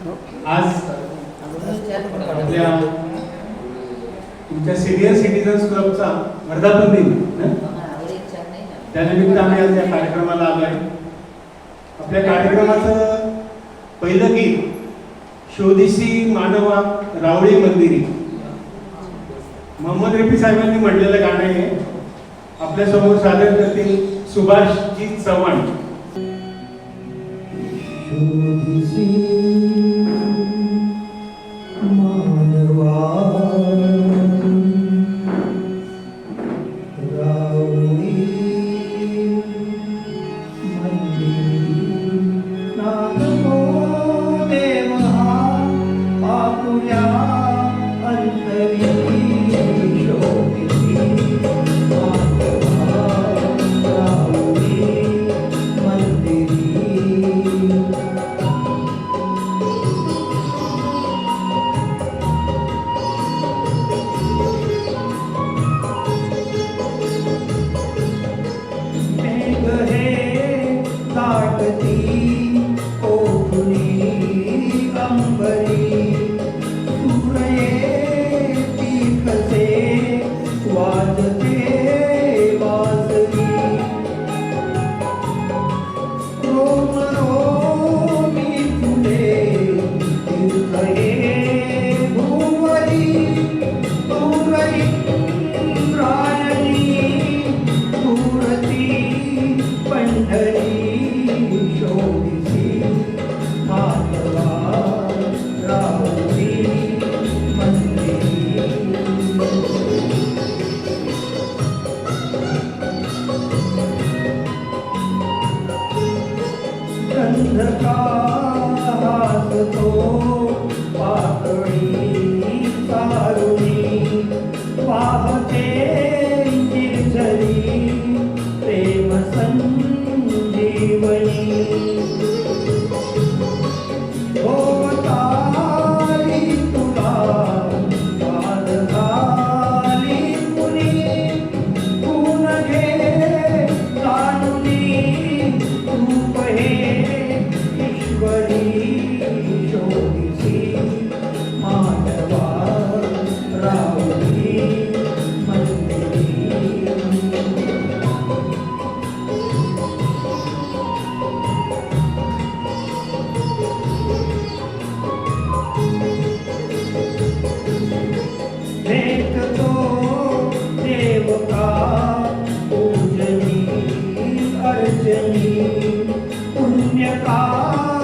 आज आपल्या तुमच्या सिनियर सिटीजन्स क्लबचा वर्धापन दिन त्यानिमित्त आम्ही आज या कार्यक्रमाला आलो आहे आपल्या कार्यक्रमाचं पहिलं गीत शोधिसी मानवा रावळी मंदिरी. मोहम्मद रफी साहेबांनी म्हटलेलं गाणं आहे. आपल्यासमोर सादर करतील सुभाषजी चव्हाण. गंधकासतो पाकळी सारुणी का